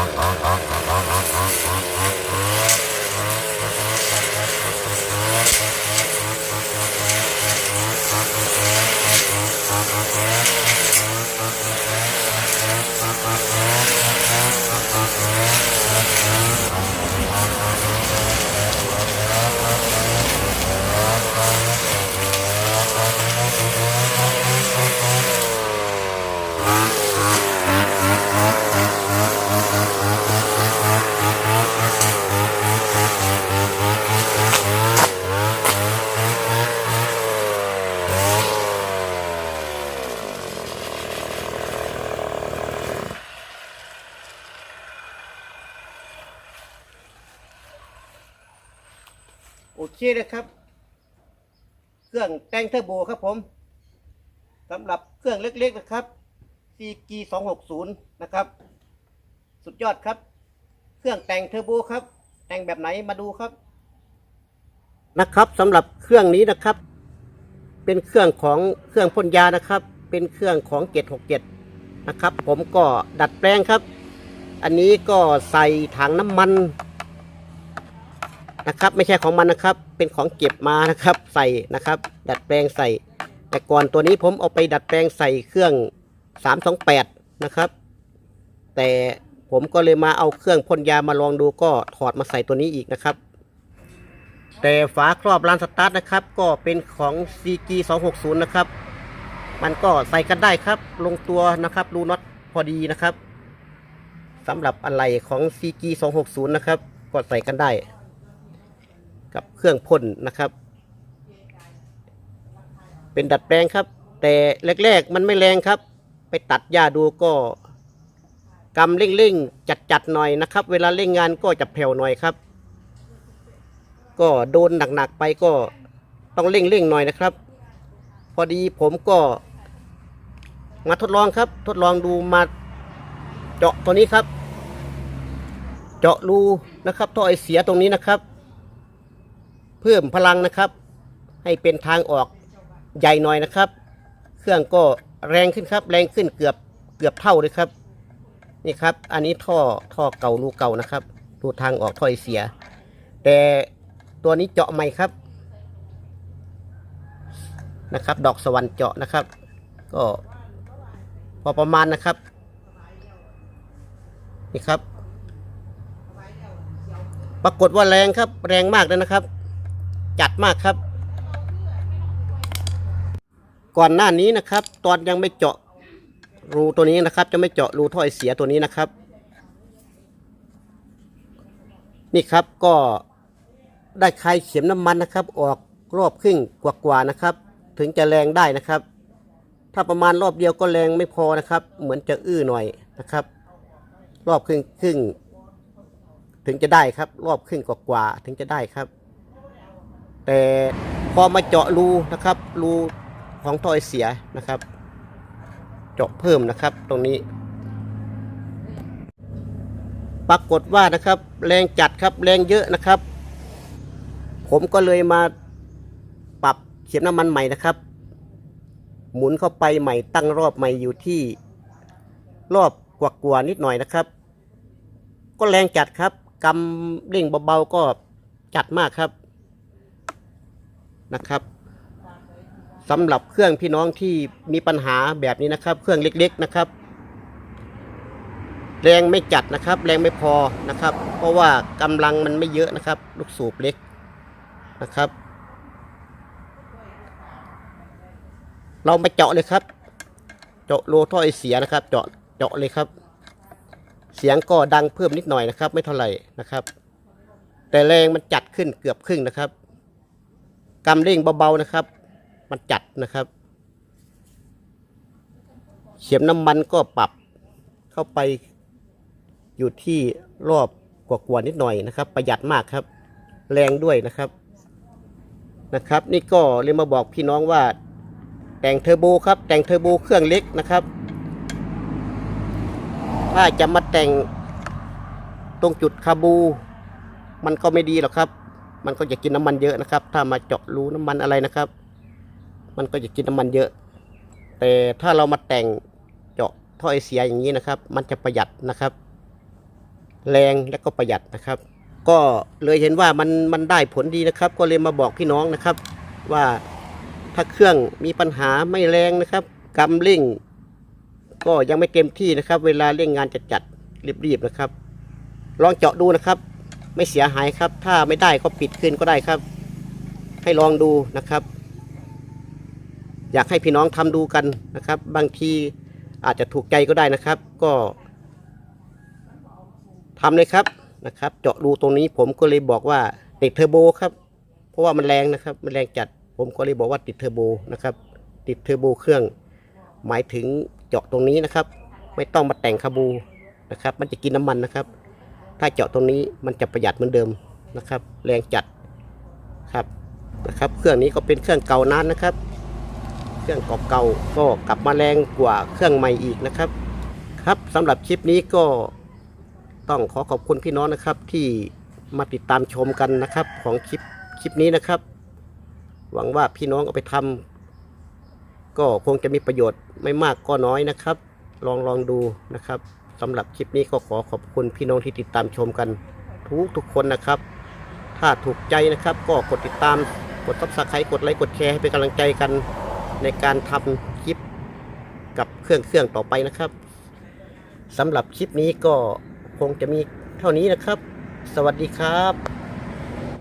uh, uh. โอเคนะครับ เครื่องแต่งเทอร์โบครับผมสำหรับเครื่องเล็กๆนะครับ CG 2 6 0นะครับ สุดยอดครับ เครื่องแต่งเทอร์โบครับ แต่งแบบไหนมาดูครับ นะครับสำหรับเครื่องนี้นะครับ เป็นเครื่องของเครื่องพ่นยานะครับ เป็นเครื่องของ 767 นะครับ ผมก็ดัดแปลงครับ อันนี้ก็ใส่ถังน้ำมัน นะครับ ไม่ใช่ของมันนะครับ เป็นของเก็บมานะครับ ใส่นะครับ ดัดแปลงใส่ แต่ก่อนตัวนี้ผมเอาไปดัดแปลงใส่เครื่อง 328 นะครับ แต่ผมก็เลยมาเอาเครื่องพ่นยามาลองดูก็ถอดมาใส่ตัวนี้อีกนะครับ แต่ฝาครอบลานสตาร์ทนะครับ ก็เป็นของ CG 260 นะครับ มันก็ใส่กันได้ครับ ลงตัวนะครับรูน็อตพอดีนะครับสำหรับอะไหล่ของ CG 260 นะครับ ก็ใส่กันได้ กับเครื่องพ่นนะครับ เป็นดัดแปลงครับ แต่แรกๆมันไม่แรงครับ ไปตัดหญ้าดูก็กำเร่งๆจัดๆหน่อยนะครับ เวลาเร่งงานก็จะแผ่วหน่อยครับ ก็โดนหนักๆไปก็ต้องเร่งๆหน่อยนะครับ พอดีผมก็ มาทดลองครับ ทดลองดูมาเจาะตัวนี้ครับ เจาะรูนะครับท่อไอเสียตรงนี้นะครับ เพิ่มพลังนะครับ ให้เป็นทางออกใหญ่หน่อยนะครับ เครื่องก็แรงขึ้นครับ แรงขึ้นเกือบเกือบเท่าเลยครับ นี่ครับ อันนี้ท่อท่อเก่ารูเก่านะครับรูทางออกท่อไอเสีย แต่ตัวนี้เจาะใหม่ครับนะครับ ดอกสวรรค์เจาะนะครับ ก็พอประมาณนะครับนี่ครับ ปรากฏว่าแรงครับ แรงมากเลยนะครับ จัดมากครับ ก่อนหน้านี้นะครับ ตอนยังไม่เจาะรูตัวนี้นะครับ จะไม่เจาะรูท่อไอเสียตัวนี้นะครับ นี่ครับก็ได้คลายเข็มน้ำมันนะครับ ออกรอบครึ่งกว่าๆนะครับ ถึงจะแรงได้นะครับ ถ้าประมาณรอบเดียวก็แรงไม่พอนะครับ เหมือนจะอื้อหน่อยนะครับ รอบครึ่งครึ่งถึงจะได้ครับ รอบครึ่งกว่าๆถึงจะได้ครับ แต่พอมาเจาะรูนะครับ รูของทอไอเสียนะครับ เจาะเพิ่มนะครับ ตรงนี้ ปรากฏว่านะครับ แรงจัดครับแรงเยอะนะครับ ผมก็เลยมาปรับเข็มน้ำมันใหม่นะครับ หมุนเข้าไปใหม่ตั้งรอบใหม่อยู่ที่รอบกว่าๆนิดหน่อยนะครับ ก็แรงจัดครับกำเร่งเบาๆก็จัดมากครับ นะครับสำหรับเครื่องพี่น้องที่มีปัญหาแบบนี้นะครับ เครื่องเล็กๆนะครับ แรงไม่จัดนะครับ แรงไม่พอนะครับ เพราะว่ากำลังมันไม่เยอะนะครับ ลูกสูบเล็กนะครับ เรามาเจาะเลยครับ เจาะโลท่อไอเสียนะครับ เจาะเจาะเลยครับ เสียงก็ดังเพิ่มนิดหน่อยนะครับ ไม่เท่าไหร่นะครับ แต่แรงมันจัดขึ้นเกือบครึ่งนะครับ กำเร่งเบาๆนะครับ มันจัดนะครับ เข็มน้ำมันก็ปรับเข้าไปอยู่ที่รอบกว่าๆนิดหน่อยนะครับ ประหยัดมากครับ แรงด้วยนะครับนะครับ นี่ก็เลยมาบอกพี่น้องว่าแต่งเทอร์โบครับ แต่งเทอร์โบเครื่องเล็กนะครับถ้าจะมาแต่งตรงจุดคาบู มันก็ไม่ดีหรอกครับ มันก็จะกินน้ำมันเยอะนะครับ ถ้ามาเจาะรูน้ำมันอะไรนะครับ มันก็จะกินน้ำมันเยอะ แต่ถ้าเรามาแต่งเจาะท่อไอเสียอย่างนี้นะครับ มันจะประหยัดนะครับ แรงและก็ประหยัดนะครับ ก็เลยเห็นว่ามันมันได้ผลดีนะครับ ก็เลยมาบอกพี่น้องนะครับ ว่าถ้าเครื่องมีปัญหาไม่แรงนะครับกำเร่ง ก็ยังไม่เต็มที่นะครับ เวลาเร่งงานจะจัดรีบๆนะครับ ลองเจาะดูนะครับ ไม่เสียหายครับ ถ้าไม่ได้ก็ปิดคืนก็ได้ครับ ให้ลองดูนะครับ อยากให้พี่น้องทำดูกันนะครับ บางทีอาจจะถูกใจก็ได้นะครับ ก็ทำเลยครับนะครับ เจาะรูตรงนี้ผมก็เลยบอกว่าติดเทอร์โบครับเพราะว่ามันแรงนะครับ มันแรงจัด ผมก็เลยบอกว่าติดเทอร์โบนะครับ ติดเทอร์โบเครื่อง หมายถึงเจาะตรงนี้นะครับ ไม่ต้องมาแต่งคาบูนะครับ มันจะกินน้ำมันนะครับ ถ้าเจาะตรงนี้มันจะประหยัดเหมือนเดิมนะครับ แรงจัดครับนะครับ เครื่องนี้ก็เป็นเครื่องเก่านานนะครับ เครื่องเก่าๆก็กลับมาแรงกว่าเครื่องใหม่อีกนะครับ ครับสำหรับคลิปนี้ก็ต้องขอขอบคุณพี่น้องนะครับที่มาติดตามชมกันนะครับของคลิปคลิปนี้นะครับ หวังว่าพี่น้องเอาไปทำก็คงจะมีประโยชน์ไม่มากก็น้อยนะครับ ลองลองดูนะครับ สำหรับคลิปนี้ก็ขอขอบคุณพี่น้องที่ติดตามชมกันทุกทุกคนนะครับ ถ้าถูกใจนะครับ ก็กดติดตามกดซับสไครต์กดไลค์กดแชร์ให้เป็นกำลังใจกันในการทำคลิปกับเครื่องเครื่องต่อไปนะครับสำหรับคลิปนี้ก็คงจะมีเท่านี้นะครับ สวัสดีครับ